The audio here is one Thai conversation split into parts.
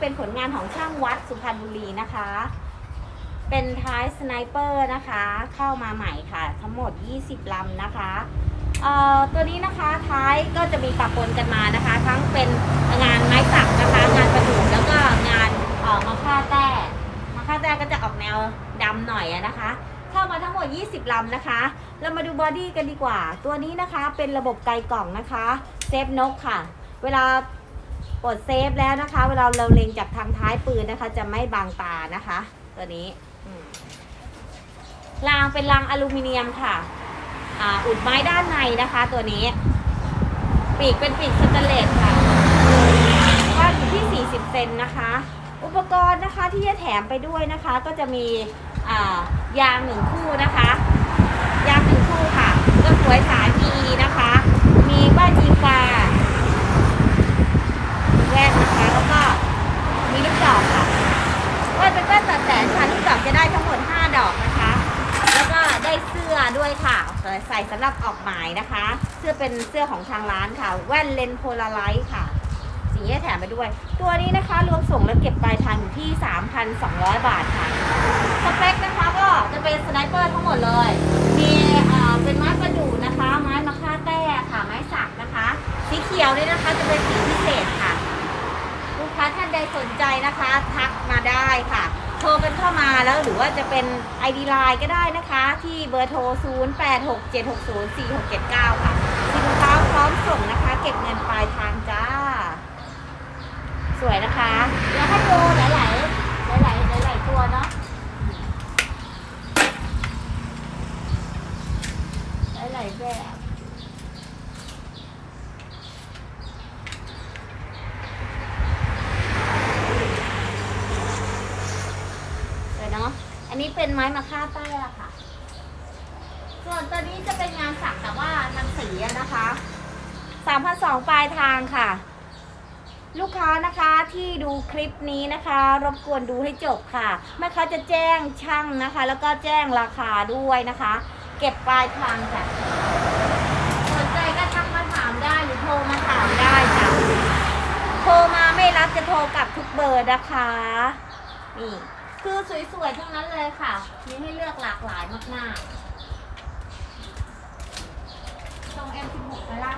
เป็นผลงานของช่างวัดสุพรรณบุรีนะคะ เป็นท้ายสไนเปอร์นะคะ เข้ามาใหม่ค่ะ ทั้งหมด 20ลำนะคะเอ่อตัวนี้นะคะท้ายก็จะมีปะปนกันมานะคะ ทั้งเป็นงานไม้สักนะคะ งานประดู่แล้วก็งานเอ่อมาค่าแต้มาค่าแต้ก็จะออกแนวดำหน่อยนะคะเข้ามาทั้งหมด 20 ลำนะคะ เรามาดูบอดี้กันดีกว่า ตัวนี้นะคะเป็นระบบไกลกล่องนะคะ เซฟนกค่ะ เวลา กดเซฟแล้วนะคะ เวลาเราเล็งจากทางท้ายปืนนะคะ จะไม่บางตานะคะ ตัวนี้รางเป็นรางอลูมิเนียมค่ะอ่าอุดไม้ด้านในนะคะ ตัวนี้ ปีกเป็นปีกสแตนเลสค่ะกว้างอยู่ที่ 40 เซนนะคะ อุปกรณ์นะคะที่จะแถมไปด้วยนะคะ ก็จะมีอ่ายางหนึ่งคู่นะคะ ยางหนึ่งคู่ค่ะก็สวยสายมีนะคะ มีบ้านยิงปลาแว่นนะคะ แล้วก็มีลูกดอกค่ะแว่นเป็นแว่นตัดแสนค่ะ ลูกดอกจะได้ทั้งหมด 5 ดอกนะคะ แล้วก็ได้เสื้อ ด้วยค่ะใส่สำหรับออกหมายนะคะ เสื้อเป็นเสื้อของทางร้านค่ะ แว่นเลนโพลาไรต์ค่ะสีแถมไปด้วย ตัวนี้นะคะรวมส่งและเก็บปลายทางอยู่ที่ 3,200 บาทค่ะสเปคนะคะก็จะเป็นสไนเปอร์ทั้งหมดเลย มีเอ่อเป็นไม้ประดู่นะคะ ไม้มะค่าแต้ค่ะ ไม้สักนะคะ สีเขียวนี่นะคะจะเป็นสีพิเศษค่ะ ลูกค้าท่านใดสนใจนะคะ ทักมาได้ค่ะ โทรกันเข้ามาแล้วหรือว่าจะเป็น ID Line ก็ได้นะคะ ที่เบอร์โทร 0867604679 ค่ะสินค้าพร้อมส่งนะคะ เก็บเงินปลายทางจ้า สวยนะคะเดี๋ยวให้ดูหลาย ๆ หลาย ๆ หลาย ๆ ตัวเนาะหลาย ๆ แบบ สวยเนาะ อันนี้เป็นไม้มะค่าแต้ค่ะ ส่วนตัวนี้จะเป็นงานสักแต่ว่าทางสีอะนะคะ3,200ปลายทางค่ะ ลูกค้านะคะที่ดูคลิปนี้นะคะ รบกวนดูให้จบค่ะแม่ค้าจะแจ้งช่างนะคะ แล้วก็แจ้งราคาด้วยนะคะ เก็บปลายทางค่ะสนใจก็ทักมาถามได้หรือโทรมาถามได้ค่ะโทรมาไม่รับจะโทรกลับทุกเบอร์นะคะนี่ คือสวยๆทั้งนั้นเลยค่ะ มีให้เลือกหลากหลายมากๆ ตรง M16 ไปละ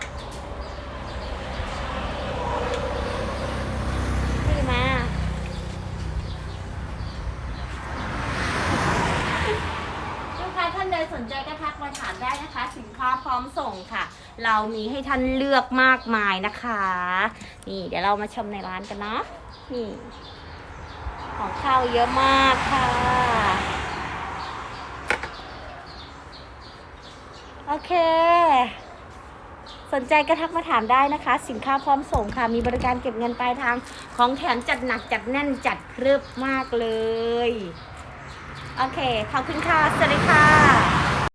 คือมา ลูกค้าท่านใดสนใจก็ทักมาถามได้นะคะ สินค้าพร้อมส่งค่ะ เรามีให้ท่านเลือกมากมายนะคะ นี่เดี๋ยวเรามาชมในร้านกันเนาะ นี่ ของข้าวเยอะมากค่ะ โอเค สนใจก็ทักมาถามได้นะคะ สินค้าพร้อมส่งค่ะ มีบริการเก็บเงินปลายทาง ของแถมจัดหนักจัดแน่นจัดครึบมากเลย โอเค ขอบคุณค่ะ สวัสดีค่ะ